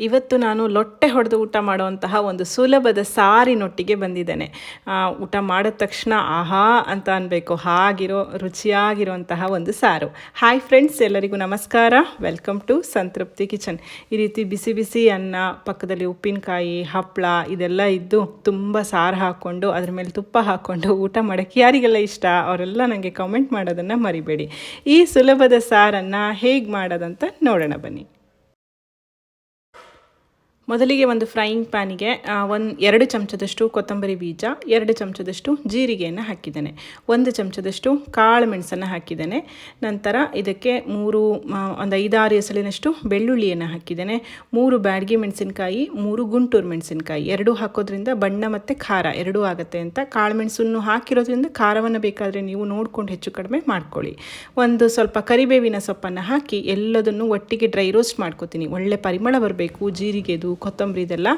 ಇವತ್ತು ನಾನು ಲೊಟ್ಟೆ ಹೊಡೆದು ಊಟ ಮಾಡುವಂತಹ ಒಂದು ಸುಲಭದ ಸಾರಿನೊಟ್ಟಿಗೆ ಬಂದಿದ್ದೇನೆ. ಊಟ ಮಾಡಿದ ತಕ್ಷಣ ಆಹಾ ಅಂತ ಅನ್ಬೇಕು. ಹಾಗಿರೋ, ರುಚಿಯಾಗಿರುವಂತಹ ಒಂದು ಸಾರು. ಹಾಯ್ ಫ್ರೆಂಡ್ಸ್ ಎಲ್ಲರಿಗೂ ನಮಸ್ಕಾರ. ವೆಲ್ಕಮ್ ಟು ಸಂತೃಪ್ತಿ ಕಿಚನ್ ಈ ರೀತಿ ಬಿಸಿ ಬಿಸಿ ಅನ್ನ, ಪಕ್ಕದಲ್ಲಿ ಉಪ್ಪಿನಕಾಯಿ ಹಪ್ಪಳ ಇದೆಲ್ಲ ಇದ್ದು ತುಂಬ ಸಾರು ಹಾಕ್ಕೊಂಡು, ಅದ್ರ ಮೇಲೆ ತುಪ್ಪ ಹಾಕ್ಕೊಂಡು ಊಟ ಮಾಡೋಕ್ಕೆ ಯಾರಿಗೆಲ್ಲ ಇಷ್ಟ? ಅವರೆಲ್ಲ ನನಗೆ ಕಮೆಂಟ್ ಮಾಡೋದನ್ನು ಮರಿಬೇಡಿ. ಈ ಸುಲಭದ ಸಾರನ್ನು ಹೇಗೆ ಮಾಡೋದಂತ ನೋಡೋಣ ಬನ್ನಿ. ಮೊದಲಿಗೆ ಒಂದು ಫ್ರೈಯಿಂಗ್ ಪ್ಯಾನಿಗೆ ಒಂದು ಎರಡು ಚಮಚದಷ್ಟು ಕೊತ್ತಂಬರಿ ಬೀಜ, ಎರಡು ಚಮಚದಷ್ಟು ಜೀರಿಗೆಯನ್ನು ಹಾಕಿದ್ದೇನೆ. ಒಂದು ಚಮಚದಷ್ಟು ಕಾಳು ಮೆಣಸನ್ನು ಹಾಕಿದ್ದೇನೆ. ನಂತರ ಇದಕ್ಕೆ ಮೂರು ಒಂದು ಐದಾರು ಎಸಳಿನಷ್ಟು ಬೆಳ್ಳುಳ್ಳಿಯನ್ನು ಹಾಕಿದ್ದೇನೆ. ಮೂರು ಬ್ಯಾಡಗಿ ಮೆಣಸಿನಕಾಯಿ, ಮೂರು ಗುಂಟೂರು ಮೆಣಸಿನಕಾಯಿ. ಎರಡೂ ಹಾಕೋದ್ರಿಂದ ಬಣ್ಣ ಮತ್ತು ಖಾರ ಎರಡೂ ಆಗುತ್ತೆ ಅಂತ. ಕಾಳು ಮೆಣಸನ್ನು ಹಾಕಿರೋದ್ರಿಂದ ಖಾರವನ್ನು ಬೇಕಾದರೆ ನೀವು ನೋಡ್ಕೊಂಡು ಹೆಚ್ಚು ಕಡಿಮೆ ಮಾಡ್ಕೊಳ್ಳಿ. ಒಂದು ಸ್ವಲ್ಪ ಕರಿಬೇವಿನ ಸೊಪ್ಪನ್ನು ಹಾಕಿ ಎಲ್ಲದನ್ನು ಒಟ್ಟಿಗೆ ಡ್ರೈ ರೋಸ್ಟ್ ಮಾಡ್ಕೋತೀನಿ. ಒಳ್ಳೆ ಪರಿಮಳ ಬರಬೇಕು, ಜೀರಿಗೆದು ಕೊತ್ತಂಬರಿ ಇದೆಲ್ಲ,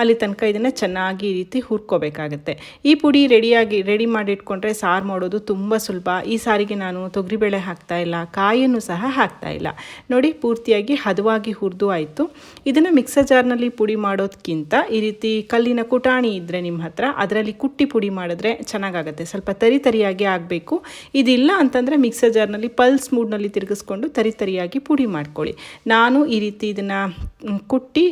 ಅಲ್ಲಿ ತನಕ ಇದನ್ನು ಚೆನ್ನಾಗಿ ಈ ರೀತಿ ಹುರ್ಕೋಬೇಕಾಗುತ್ತೆ. ಈ ಪುಡಿ ರೆಡಿಯಾಗಿ, ರೆಡಿ ಮಾಡಿ ಇಟ್ಕೊಂಡ್ರೆ ಸಾರು ಮಾಡೋದು ತುಂಬ ಸುಲಭ. ಈ ಸಾರಿಗೆ ನಾನು ತೊಗರಿಬೇಳೆ ಹಾಕ್ತಾ ಇಲ್ಲ ಕಾಯನ್ನು ಸಹ ಹಾಕ್ತಾ ಇಲ್ಲ. ನೋಡಿ, ಪೂರ್ತಿಯಾಗಿ ಹದವಾಗಿ ಹುರಿದು ಆಯಿತು. ಇದನ್ನು ಮಿಕ್ಸರ್ ಜಾರ್ನಲ್ಲಿ ಪುಡಿ ಮಾಡೋದಕ್ಕಿಂತ ಈ ರೀತಿ ಕಲ್ಲಿನ ಕುಟಾಣಿ ಇದ್ದರೆ ನಿಮ್ಮ ಹತ್ರ, ಅದರಲ್ಲಿ ಕುಟ್ಟಿ ಪುಡಿ ಮಾಡಿದ್ರೆ ಚೆನ್ನಾಗಾಗುತ್ತೆ. ಸ್ವಲ್ಪ ತರಿ ತರಿಯಾಗಿ ಆಗಬೇಕು. ಇದಿಲ್ಲ ಅಂತಂದರೆ ಮಿಕ್ಸರ್ ಜಾರ್ನಲ್ಲಿ ಪಲ್ಸ್ ಮೂಡ್ನಲ್ಲಿ ತಿರುಗಿಸ್ಕೊಂಡು ತರಿ ತರಿಯಾಗಿ ಪುಡಿ ಮಾಡ್ಕೊಳ್ಳಿ. ನಾನು ಈ ರೀತಿ ಇದನ್ನು ಕುಟ್ಟಿ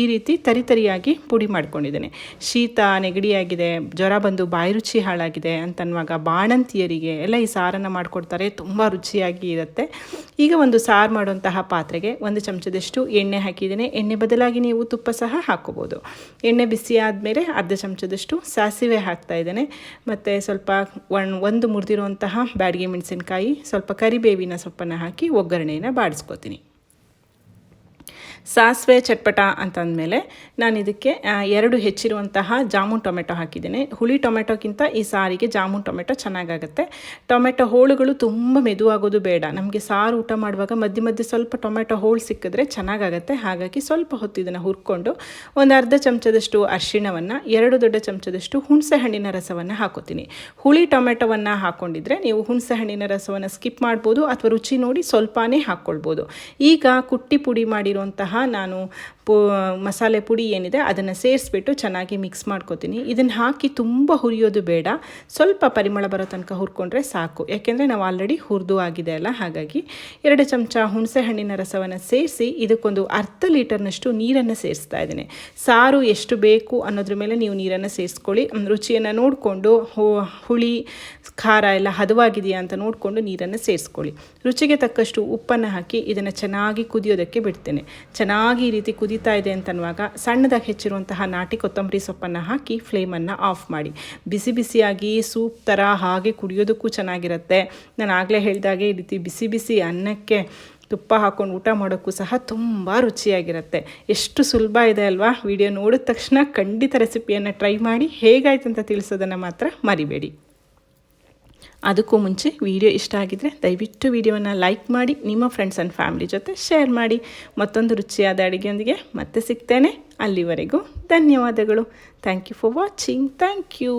ಈ ರೀತಿ ತರಿತರಿಯಾಗಿ ಪುಡಿ ಮಾಡ್ಕೊಂಡಿದ್ದೇನೆ. ಶೀತ ನೆಗಡಿಯಾಗಿದೆ, ಜ್ವರ ಬಂದು ಬಾಯಿ ರುಚಿ ಹಾಳಾಗಿದೆ ಅಂತನ್ನುವಾಗ ಬಾಣಂತಿಯರಿಗೆ ಎಲ್ಲ ಈ ಸಾರನ್ನು ಮಾಡಿಕೊಡ್ತಾರೆ, ತುಂಬ ರುಚಿಯಾಗಿ ಇರುತ್ತೆ. ಈಗ ಒಂದು ಸಾರು ಮಾಡುವಂತಹ ಪಾತ್ರೆಗೆ ಒಂದು ಚಮಚದಷ್ಟು ಎಣ್ಣೆ ಹಾಕಿದ್ದೇನೆ. ಎಣ್ಣೆ ಬದಲಾಗಿ ನೀವು ತುಪ್ಪ ಸಹ ಹಾಕೋಬೋದು ಎಣ್ಣೆ ಬಿಸಿ ಆದಮೇಲೆ ಅರ್ಧ ಚಮಚದಷ್ಟು ಸಾಸಿವೆ ಹಾಕ್ತಾ ಇದ್ದೇನೆ. ಮತ್ತು ಸ್ವಲ್ಪ ಒಣ, ಒಂದು ಮುರಿದಿರುವಂತಹ ಬ್ಯಾಡಿಗೆ ಮೆಣಸಿನಕಾಯಿ, ಸ್ವಲ್ಪ ಕರಿಬೇವಿನ ಸೊಪ್ಪನ್ನು ಹಾಕಿ ಒಗ್ಗರಣೆಯನ್ನು ಬಾಡಿಸ್ಕೊತೀನಿ. ಸಾಸಿವೆ, ಚಟ್ಪಟ ಅಂತಂದಮೇಲೆ ನಾನು ಇದಕ್ಕೆ ಎರಡು ಹೆಚ್ಚಿರುವಂತಹ ಜಾಮೂನ್ ಟೊಮೆಟೊ ಹಾಕಿದ್ದೀನಿ. ಹುಳಿ ಟೊಮೆಟೊಕ್ಕಿಂತ ಈ ಸಾರಿಗೆ ಜಾಮೂನ್ ಟೊಮೆಟೊ ಚೆನ್ನಾಗಾಗುತ್ತೆ. ಟೊಮೆಟೊ ಹೋಳುಗಳು ತುಂಬ ಮೆದುವಾಗೋದು ಬೇಡ. ನಮಗೆ ಸಾರು ಊಟ ಮಾಡುವಾಗ ಮಧ್ಯೆ ಮಧ್ಯೆ ಸ್ವಲ್ಪ ಟೊಮೆಟೊ ಹೋಳು ಸಿಕ್ಕಿದ್ರೆ ಚೆನ್ನಾಗಾಗುತ್ತೆ. ಹಾಗಾಗಿ ಸ್ವಲ್ಪ ಹೊತ್ತು ಇದನ್ನು ಹುರ್ಕೊಂಡು ಒಂದು ಅರ್ಧ ಚಮಚದಷ್ಟು ಅರಿಶಿಣವನ್ನು, ಎರಡು ದೊಡ್ಡ ಚಮಚದಷ್ಟು ಹುಣಸೆ ಹಣ್ಣಿನ ರಸವನ್ನು ಹಾಕೋತೀನಿ. ಹುಳಿ ಟೊಮೆಟೊವನ್ನು ಹಾಕ್ಕೊಂಡಿದ್ರೆ ನೀವು ಹುಣಸೆ ಹಣ್ಣಿನ ರಸವನ್ನು ಸ್ಕಿಪ್ ಮಾಡ್ಬೋದು ಅಥವಾ ರುಚಿ ನೋಡಿ ಸ್ವಲ್ಪನೇ ಹಾಕ್ಕೊಳ್ಬೋದು. ಈಗ ಕುಟ್ಟಿ ಪುಡಿ ಮಾಡಿರುವಂತಹ ನಾನು ಪು, ಮಸಾಲೆ ಪುಡಿ ಏನಿದೆ ಅದನ್ನು ಸೇರಿಸ್ಬಿಟ್ಟು ಚೆನ್ನಾಗಿ ಮಿಕ್ಸ್ ಮಾಡ್ಕೊತೀನಿ. ಇದನ್ನು ಹಾಕಿ ತುಂಬ ಹುರಿಯೋದು ಬೇಡ. ಸ್ವಲ್ಪ ಪರಿಮಳ ಬರೋ ತನಕ ಹುರ್ಕೊಂಡ್ರೆ ಸಾಕು. ಯಾಕೆಂದರೆ ನಾವು ಆಲ್ರೆಡಿ ಹುರಿದು ಆಗಿದೆ ಅಲ್ಲ, ಹಾಗಾಗಿ ಎರಡು ಚಮಚ ಹುಣಸೆ ಹಣ್ಣಿನ ರಸವನ್ನು ಸೇರಿಸಿ ಇದಕ್ಕೊಂದು ಅರ್ಧ ಲೀಟರ್ನಷ್ಟು ನೀರನ್ನು ಸೇರಿಸ್ತಾ ಇದ್ದೀನಿ. ಸಾರು ಎಷ್ಟು ಬೇಕು ಅನ್ನೋದ್ರ ಮೇಲೆ ನೀವು ನೀರನ್ನು ಸೇರಿಸ್ಕೊಳ್ಳಿ. ರುಚಿಯನ್ನು ನೋಡಿಕೊಂಡು ಹುಳಿ, ಖಾರ ಎಲ್ಲ ಹದವಾಗಿದೆಯಾ ಅಂತ ನೋಡಿಕೊಂಡು ನೀರನ್ನು ಸೇರಿಸ್ಕೊಳ್ಳಿ. ರುಚಿಗೆ ತಕ್ಕಷ್ಟು ಉಪ್ಪನ್ನು ಹಾಕಿ ಇದನ್ನು ಚೆನ್ನಾಗಿ ಕುದಿಯೋದಕ್ಕೆ ಬಿಡ್ತೇನೆ. ಚೆನ್ನಾಗಿ ಈ ರೀತಿ ಕುದೀತಾ ಇದೆ ಅಂತನ್ನುವಾಗ ಸಣ್ಣದಾಗಿ ಹೆಚ್ಚಿರುವಂತಹ ನಾಟಿ ಕೊತ್ತಂಬರಿ ಸೊಪ್ಪನ್ನು ಹಾಕಿ ಫ್ಲೇಮನ್ನು ಆಫ್ ಮಾಡಿ. ಬಿಸಿ ಬಿಸಿಯಾಗಿ ಸೂಪ್ ಥರ ಹಾಗೆ ಕುಡಿಯೋದಕ್ಕೂ ಚೆನ್ನಾಗಿರುತ್ತೆ. ನಾನು ಆಗಲೇ ಹೇಳಿದಾಗೆ ಈ ರೀತಿ ಬಿಸಿ ಬಿಸಿ ಅನ್ನಕ್ಕೆ ತುಪ್ಪ ಹಾಕ್ಕೊಂಡು ಊಟ ಮಾಡೋಕ್ಕೂ ಸಹ ತುಂಬ ರುಚಿಯಾಗಿರುತ್ತೆ. ಎಷ್ಟು ಸುಲಭ ಇದೆ ಅಲ್ವಾ? ವಿಡಿಯೋ ನೋಡಿದ ತಕ್ಷಣ ಖಂಡಿತ ರೆಸಿಪಿಯನ್ನು ಟ್ರೈ ಮಾಡಿ ಹೇಗಾಯ್ತು ಅಂತ ತಿಳಿಸೋದನ್ನು ಮಾತ್ರ ಮರಿಬೇಡಿ. ಅದಕ್ಕೂ ಮುಂಚೆ ವಿಡಿಯೋ ಇಷ್ಟ ಆಗಿದ್ದರೆ ದಯವಿಟ್ಟು ವಿಡಿಯೋನ ಲೈಕ್ ಮಾಡಿ, ನಿಮ್ಮ ಫ್ರೆಂಡ್ಸ್ ಆ್ಯಂಡ್ ಫ್ಯಾಮಿಲಿ ಜೊತೆ ಶೇರ್ ಮಾಡಿ. ಮತ್ತೊಂದು ರುಚಿಯಾದ ಅಡುಗೆಯೊಂದಿಗೆ ಮತ್ತೆ ಸಿಗ್ತೇನೆ. ಅಲ್ಲಿವರೆಗೂ ಧನ್ಯವಾದಗಳು. Thank you for watching thank you